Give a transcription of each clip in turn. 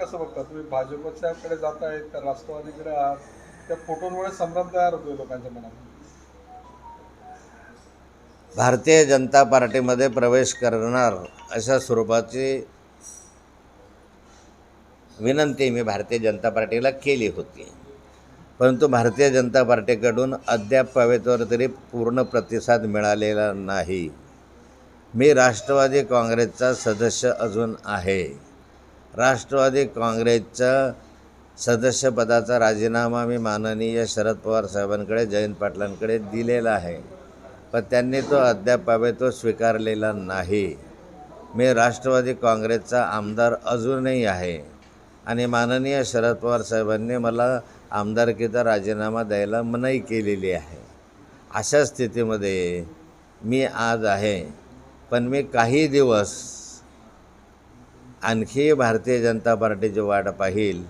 कसं बघता? तुम्ही भाजपच्याकडे जात आहेत तर राष्ट्रवादीकडे आहात त्या फोटोंमुळे संभ्रम तयार होतोय लोकांच्या मनात. भारतीय जनता पार्टीमध्ये प्रवेश करणार अशा स्वरूपाची विनंती मी भारतीय जनता पार्टीला केली होती. परंतु भारतीय जनता पार्टीकडून अद्याप पवेतवर तरी पूर्ण प्रतिसाद मिळालेला नाही. मी राष्ट्रवादी काँग्रेसचा सदस्य अजून आहे. राष्ट्रवादी काँग्रेसचा सदस्यपदाचा राजीनामा मी माननीय शरद पवार साहेबांकडे जयंत पाटलांकडे दिलेला आहे. पण त्यांनी तो अद्याप पावे तो स्वीकारलेला नाही. मी राष्ट्रवादी काँग्रेसचा आमदार अजूनही आहे आणि माननीय शरद पवार साहेबांनी मला आमदारकीचा राजीनामा द्यायला मनाई केलेली आहे. अशा स्थितीमध्ये मी आज आहे. पण मी काही दिवस आणखी भारतीय जनता पार्टीची वाट पाहिल.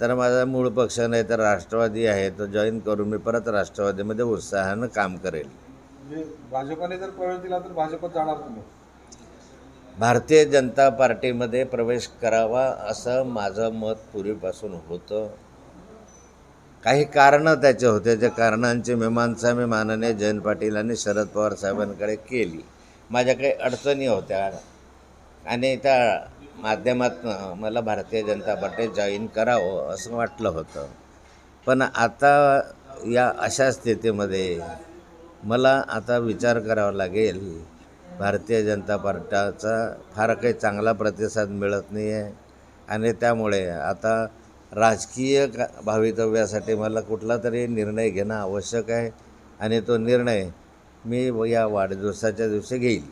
तर माझा मूळ पक्ष नाही तर राष्ट्रवादी आहे तो जॉईन करून मी परत राष्ट्रवादीमध्ये उत्साहानं काम करेल. म्हणजे भाजपने जर प्रवेश दिला तर भाजपत जाणार भारतीय जनता पार्टीमध्ये प्रवेश करावा असं माझं मत पूर्वीपासून होतं. काही कारणं त्याचे होते त्या कारणांची मीमांसा मी माननीय जयंत पाटील आणि शरद पवार साहेबांकडे केली. माझ्या काही अडचणी होत्या आणि त्या माध्यमातून मला भारतीय जनता पार्टी जॉईन करावं असं वाटलं होतं. पण आता या अशा स्थितीमध्ये मला आता विचार करावा लागेल. भारतीय जनता पार्टीचा फार काही चांगला प्रतिसाद मिळत नाही आहे आणि त्यामुळे आता राजकीय का भवितव्यासाठी मला कुठला तरी निर्णय घेणं आवश्यक आहे आणि तो निर्णय मी या वाढदिवसाच्या दिवशी घेईल.